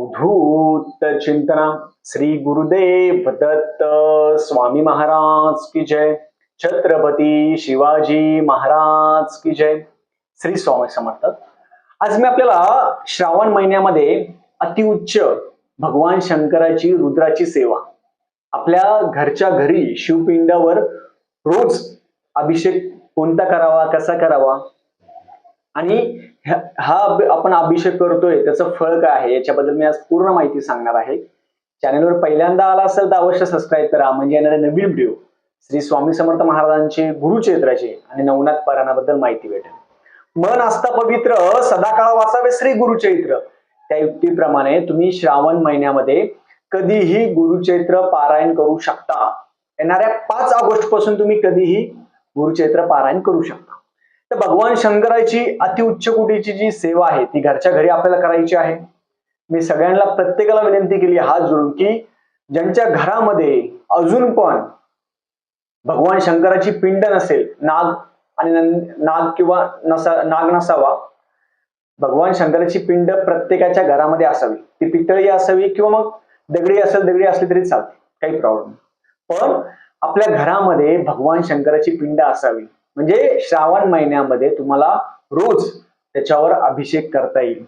अवधूत चिंतना। श्री गुरुदेव दत्त स्वामी महाराज की जय। छत्रपती शिवाजी महाराज की जय। श्री स्वामी समर्थ। आज मी आपल्याला श्रावण महिन्यामध्ये अतिउच्च भगवान शंकराची रुद्राची सेवा आपल्या घरच्या घरी शिवपिंडावर रोज अभिषेक कोणता करावा कसा करावा आणि हा आपण अभिषेक करतोय त्याचं फळ काय आहे याच्याबद्दल मी आज पूर्ण माहिती सांगणार आहे. चॅनलवर पहिल्यांदा आला असेल तर अवश्य सबस्क्राईब करा. म्हणजे येणारे नवीन व्हिडिओ श्री स्वामी समर्थ महाराजांचे गुरुचरित्राचे आणि नवनाथ पारायणाबद्दल माहिती भेटेल. मन असता पवित्र सदाकाळ वाचावे श्री गुरुचरित्र त्या युक्तीप्रमाणे तुम्ही श्रावण महिन्यामध्ये कधीही गुरुचरित्र पारायण करू शकता. येणाऱ्या पाच ऑगस्टपासून तुम्ही कधीही गुरुचरित्र पारायण करू शकता. तर भगवान शंकराची अतिउच्च कोटीची जी सेवा आहे ती घरच्या घरी आपल्याला करायची आहे. मी सगळ्यांना प्रत्येकाला विनंती केली हात जोडून की ज्यांच्या घरामध्ये अजून पण भगवान शंकराची पिंड नसेल नाग आणि नाग किंवा नसा नाग नसावा भगवान शंकराची पिंड प्रत्येकाच्या घरामध्ये असावी. ती पितळी असावी किंवा मग दगडी असेल दगडी असली तरी चालते काही प्रॉब्लेम पण आपल्या घरामध्ये भगवान शंकराची पिंड असावी. म्हणजे श्रावण महिन्यामध्ये तुम्हाला रोज त्याच्यावर अभिषेक करता येईल.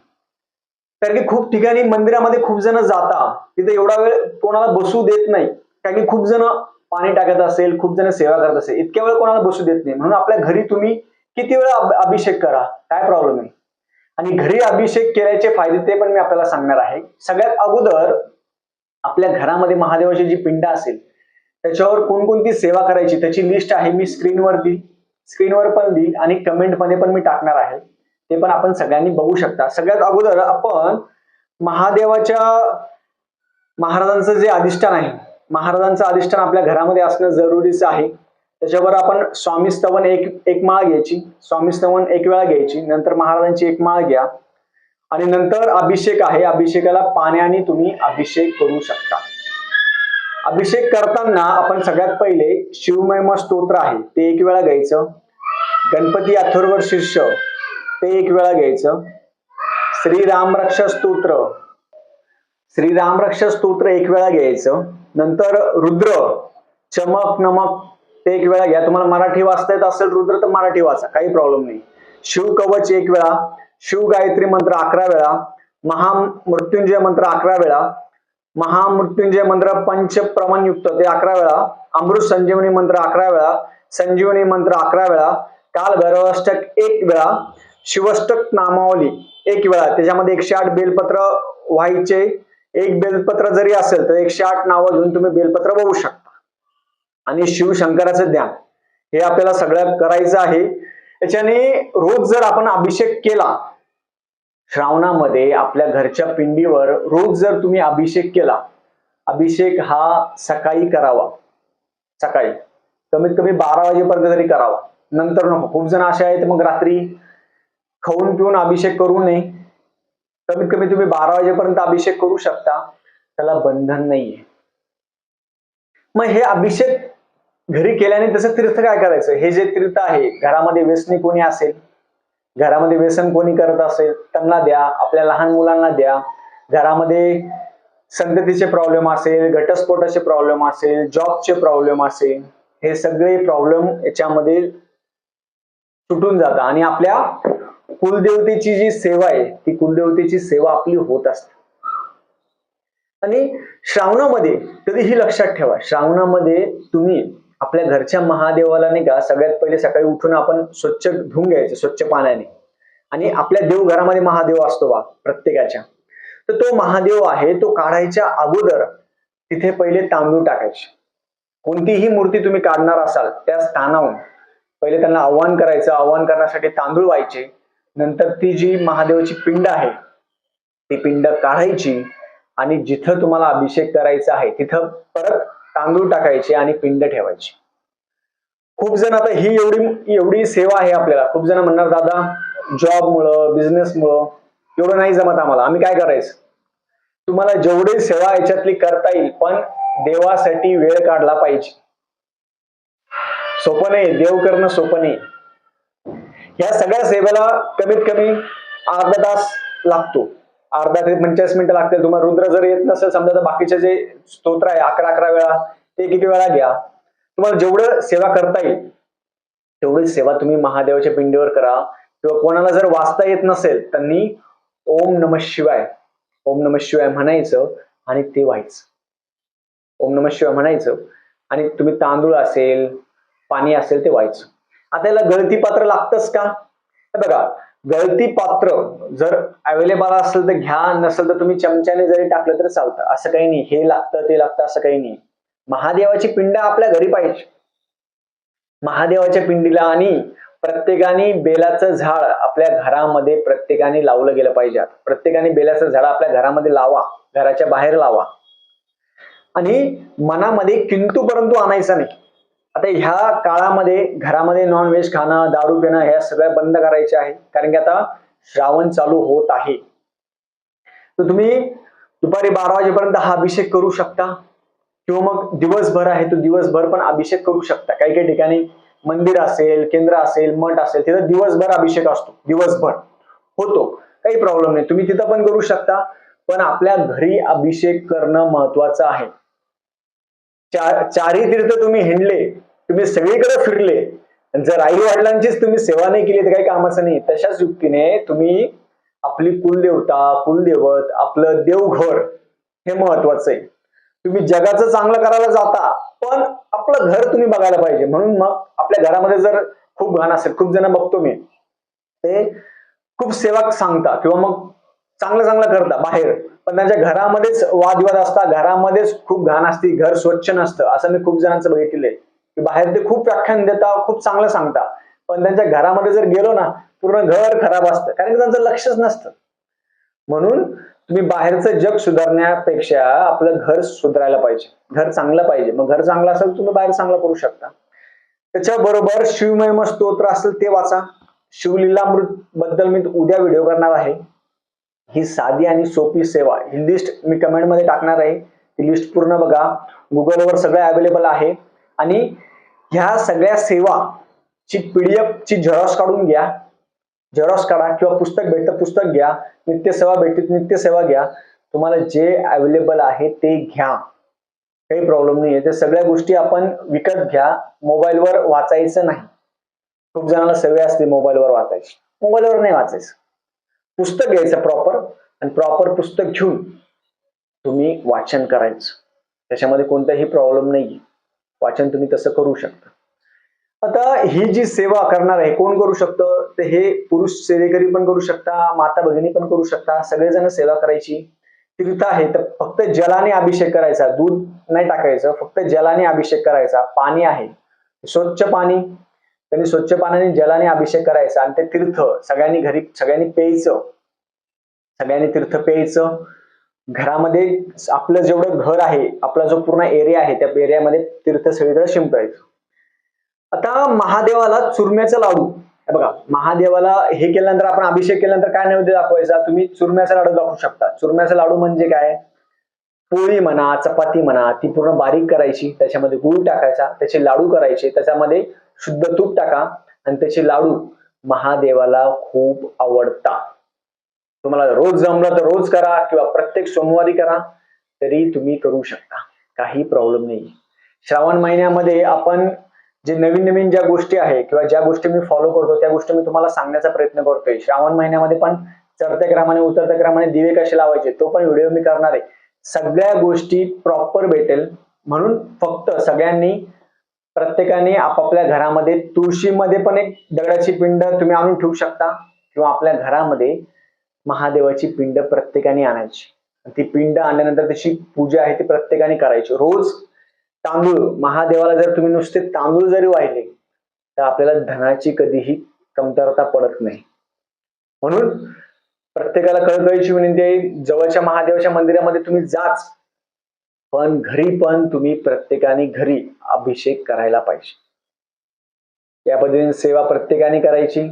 कारण की खूप ठिकाणी मंदिरामध्ये खूप जण जाता तिथे एवढा वेळ कोणाला बसू देत नाही. कारण की खूप जण पाणी टाकत असेल खूप जण सेवा करत असेल इतक्या वेळ कोणाला बसू देत नाही. म्हणून आपल्या घरी तुम्ही किती वेळा अभिषेक करा? काय प्रॉब्लेम आहे? आणि घरी अभिषेक केल्याचे फायदे ते पण मी आपल्याला सांगणार आहे. सगळ्यात अगोदर आपल्या घरामध्ये महादेवाची जी पिंड असेल त्याच्यावर कोणकोणती सेवा करायची त्याची लिस्ट आहे मी स्क्रीनवर स्क्रीनवर पण देईल आणि कमेंटमध्ये पण मी टाकणार आहे. ते पण आपण सगळ्यांनी बघू शकता. सगळ्यात अगोदर आपण महादेवाच्या महाराजांचं जे अधिष्ठान आहे महाराजांचं अधिष्ठान आपल्या घरामध्ये असणं जरुरीचं आहे. त्याच्यावर आपण स्वामी स्तवन एक एक माळ घ्यायची. स्वामी स्तवन एक वेळा घ्यायची. नंतर महाराजांची एक माळ घ्या. आणि नंतर अभिषेक आहे. अभिषेकाला पाण्याने तुम्ही अभिषेक करू शकता. अभिषेक करताना आपण सगळ्यात पहिले शिवमहिमा स्तोत्र आहे. ते एक वेळा घ्यायचं. गणपती अथर्व शिष्य ते एक वेळा घ्यायचं. श्रीरामरक्ष स्तोत्र. श्रीरामरक्ष स्तोत्र एक वेळा घ्यायचं. नंतर रुद्र चमक नमक ते एक वेळा घ्या. तुम्हाला मराठी वाचता येत असेल रुद्र तर मराठी वाचा. काही प्रॉब्लेम नाही. शिव कवच एक वेळा शिव गायत्री मंत्र अकरा वेळा महामृत्युंजय मंत्र अकरा वेळा महामृत्युंजय मंत्र पंच ते अकरा वेळा. अमृत संजीवनी मंत्र अकरा वेळा. संजीवनी मंत्र अकरा वेळा. काल भैरवाष्टक एक वेळा. शिवष्टक नामावली एक वेळा. त्याच्यामध्ये एकशे आठ बेलपत्र व्हायचे. एक बेलपत्र जरी असेल तर एकशे आठ नावं घेऊन तुम्ही बेलपत्र बघू शकता. आणि शिवशंकराचं ध्यान. हे आपल्याला सगळ्यात करायचं आहे. याच्याने रोज जर आपण अभिषेक केला श्रावणामध्ये आपल्या घरच्या पिंडीवर रोज जर तुम्ही अभिषेक केला अभिषेक हा सकाळी करावा. सकाळी. कमीत कमी बारा वाजेपर्यंत तरी करावा. नंतर नको. खूप जण असे आहेत मग रात्री खाऊन पिऊन अभिषेक करू नये. कमीत कमी तुम्ही बारा वाजेपर्यंत अभिषेक करू शकता. त्याला बंधन नाहीये. मग हे अभिषेक घरी केल्याने तसं तीर्थ काय करायचं? हे जे तीर्थ आहे घरामध्ये व्यसनी कोणी असेल घरामध्ये व्यसन कोणी करत असेल त्यांना द्या. आपल्या लहान मुलांना द्या. घरामध्ये संततीचे प्रॉब्लेम असेल घटस्फोटाचे प्रॉब्लेम असेल जॉबचे प्रॉब्लेम असेल हे सगळे प्रॉब्लेम याच्यामध्ये सुटून जातात. आणि आपल्या कुलदेवतेची जी सेवा आहे ती कुलदेवतेची सेवा आपली होत असते. आणि श्रावणामध्ये कधीही लक्षात ठेवा श्रावणामध्ये तुम्ही आपल्या घरच्या महादेवाला नाही का सगळ्यात पहिले सकाळी उठून आपण स्वच्छ धुवून घ्यायचं स्वच्छ पाण्याने. आणि आपल्या देवघरामध्ये महादेव असतो बा प्रत्येकाच्या. तर तो महादेव आहे तो काढायच्या अगोदर तिथे पहिले तांदूळ टाकायचे. कोणतीही मूर्ती तुम्ही काढणार असाल त्या स्थानाहून पहिले त्यांना आव्हान करायचं आव्हान करण्यासाठी तांदूळ व्हायचे. नंतर ती जी महादेवाची पिंड आहे ती पिंड काढायची आणि जिथं तुम्हाला अभिषेक करायचा आहे तिथं परत तांदूळ टाकायचे आणि पिंड ठेवायची. खूप जण आता ही एवढी एवढी सेवा आहे आपल्याला. खूप जण म्हणणार दादा जॉबमुळं बिझनेसमुळं एवढं नाही जमत आम्हाला. आम्ही काय करायचं? तुम्हाला जेवढी सेवा याच्यातली करता येईल पण देवासाठी वेळ काढला पाहिजे. सोपं नाही देव करणं सोपं नाही. या सगळ्या सेवेला कमीत कमी अर्धा तास लागतो. अर्धा ते पंचेचाळीस मिनिटं लागतील. तुम्हाला रुद्र जर येत नसेल समजा तर बाकीचे जे स्तोत्र आहे अकरा अकरा वेळा ते किती वेळा घ्या. तुम्हाला जेवढं सेवा करता येईल तेवढी सेवा तुम्ही महादेवाच्या पिंडीवर करा. किंवा कोणाला जर वाचता येत नसेल त्यांनी ओम नम शिवाय ओम नम शिवाय म्हणायचं आणि ते व्हायचं. ओम नम शिवाय म्हणायचं आणि तुम्ही तांदूळ असेल पाणी असेल ते व्हायचं. आता याला गळती पात्र लागतंच का? बघा गळती पात्र जर अवेलेबल असेल तर घ्या नसेल तर तुम्ही चमच्याने जरी टाकलं तर चालतं. असं काही नाही. हे लागतं ते लागतं असं काही नाही. महादेवाची पिंड आपल्या घरी पाहिजे. महादेवाच्या पिंडीला आणि प्रत्येकाने बेलाचं झाड आपल्या घरामध्ये प्रत्येकाने लावलं गेलं पाहिजे. प्रत्येकाने बेलाचं झाड आपल्या घरामध्ये लावा. घराच्या बाहेर लावा. आणि मनामध्ये किंतू परंतु आणायचा नाही. आता ह्या काळामध्ये घरामध्ये नॉनव्हेज खाणं दारू पिणं ह्या सगळ्या बंद करायचे आहे कारण की आता श्रावण चालू होत आहे. तर तुम्ही दुपारी बारा वाजेपर्यंत हा अभिषेक करू शकता. किंवा मग दिवसभर आहे तो दिवसभर पण अभिषेक करू शकता. काही काही ठिकाणी मंदिर असेल केंद्र असेल मठ असेल तिथं दिवसभर अभिषेक असतो. दिवसभर. होतो. काही प्रॉब्लेम नाही. तुम्ही तिथं पण करू शकता. पण आपल्या घरी अभिषेक करणं महत्वाचं आहे. चार चारही तीर्थ तुम्ही हिंडले तुम्ही सगळीकडे फिरले जर आई वडिलांचीच तुम्ही सेवा नाही केली तर काही कामाचं नाही. तशाच युक्तीने तुम्ही आपली कुलदेवता कुलदेवत आपलं देवघर हे महत्वाचं आहे. तुम्ही जगाचं चांगलं करायला जाता पण आपलं घर तुम्ही बघायला पाहिजे. म्हणून मग आपल्या घरामध्ये जर खूप घाण असेल खूप जण बघतो मी ते खूप सेवा सांगता किंवा मग चांगलं चांगलं करता बाहेर. पण त्यांच्या घरामध्येच वादविवाद असता घरामध्येच खूप घाण असते घर स्वच्छ नसतं. असं मी खूप जणांचं बघितलेलं आहे. की बाहेर ते खूप व्याख्यान देता खूप चांगलं सांगता पण त्यांच्या घरामध्ये जर गेलो ना पूर्ण घर खराब असतं. कारण की त्यांचं लक्षच नसतं. म्हणून तुम्ही बाहेरचं जग सुधारण्यापेक्षा आपलं घर सुधारायला पाहिजे. घर चांगलं पाहिजे. मग घर चांगलं असेल तुम्ही बाहेर चांगलं करू शकता. त्याच्याबरोबर शिवमयम स्तोत्र असेल ते वाचा. शिवलीलामृत बद्दल मी उद्या व्हिडिओ करणार आहे. ही साधी आणि सोपी सेवा. ही लिस्ट मी कमेंटमध्ये टाकणार आहे. ती लिस्ट पूर्ण बघा. गुगलवर सगळं अवेलेबल आहे. आणि ह्या सगळ्या सेवा ची पीडीएफ ची झेरॉक्स काढून घ्या. झेरॉक्स काढा किंवा पुस्तक भेटतं पुस्तक घ्या. नित्यसेवा नित्य नित्यसेवा घ्या. तुम्हाला जे अवेलेबल आहे ते घ्या. काही प्रॉब्लेम नाही आहे ते सगळ्या गोष्टी आपण विकत घ्या. मोबाईलवर वाचायचं नाही. खूप जणांना सवय असते मोबाईलवर वाचायची. मोबाईलवर नाही वाचायचं. पुस्तक घ्यायचं प्रॉपर आणि प्रॉपर पुस्तक घेऊन तुम्ही वाचन करायचं. त्याच्यामध्ये कोणताही प्रॉब्लेम नाही वाचन तुम्ही तसं करू शकता. आता ही जी सेवा करणार आहे कोण करू शकतं? तर हे पुरुष सेवेकरी पण करू शकता माता भगिनी पण करू शकता. सगळेजण सेवा करायची. तीर्थ आहे तर फक्त जलाने अभिषेक करायचा. दूध नाही टाकायचं फक्त जलाने अभिषेक करायचा. पाणी आहे. स्वच्छ पाणी त्यांनी स्वच्छ पाण्याने जलाने अभिषेक करायचा आणि ते तीर्थ सगळ्यांनी घरी सगळ्यांनी प्यायचं. सगळ्यांनी तीर्थ प्यायचं. घरामध्ये आपलं जेवढं घर आहे आपला जो पूर्ण एरिया आहे त्या एरियामध्ये तीर्थ सगळीकडे शिंपडायचं. आता महादेवाला चुरम्याचं लाडू. बघा महादेवाला हे केल्यानंतर आपण अभिषेक केल्यानंतर काय नैवेद्य दाखवायचा? तुम्ही चुरम्याचा लाडू दाखवू शकता. चुरम्याचा लाडू म्हणजे काय? पोळी म्हणा चपाती म्हणा ती पूर्ण बारीक करायची. त्याच्यामध्ये गुळ टाकायचा त्याचे लाडू करायचे. त्याच्यामध्ये शुद्ध तूप टाका आणि त्याचे लाडू महादेवाला खूप आवडतात तुम्हाला रोज जमलं तर रोज करा किंवा प्रत्येक सोमवारी करा तरी तुम्ही करू शकता. काही प्रॉब्लेम नाही श्रावण महिन्यामध्ये आपण जे नवीन नवीन ज्या गोष्टी आहे किंवा ज्या गोष्टी मी फॉलो करतो त्या गोष्टी मी तुम्हाला सांगण्याचा प्रयत्न करतोय. श्रावण महिन्यामध्ये पण चढत्या क्रमाने उतरत्या क्रमाने दिवे कसे लावायचे तो पण व्हिडिओ मी करणार आहे. सगळ्या गोष्टी प्रॉपर भेटेल. म्हणून फक्त सगळ्यांनी प्रत्येकाने आपापल्या घरामध्ये तुळशीमध्ये पण एक दगडाची पिंड तुम्ही आणून ठेवू शकता. किंवा आपल्या घरामध्ये महादेवाची पिंड प्रत्येकाने आणायची. ती पिंड आणल्यानंतर त्याची पूजा आहे ती प्रत्येकाने करायची. रोज तांदूळ महादेवाला जर तुम्ही नुसते तांदूळ जरी वाहिले तर आपल्याला धनाची कधीही कमतरता पडत नाही. म्हणून प्रत्येकाला कळकळीची विनंती आहे जवळच्या महादेवाच्या मंदिरामध्ये तुम्ही जाच. पण घरी पण तुम्ही प्रत्येकाने घरी अभिषेक करायला पाहिजे. या पद्धतीने सेवा प्रत्येकाने करायची.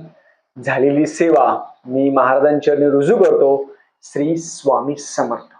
झालेली सेवा मी महाराजांच्या रुजू करतो. श्री स्वामी समर्थ.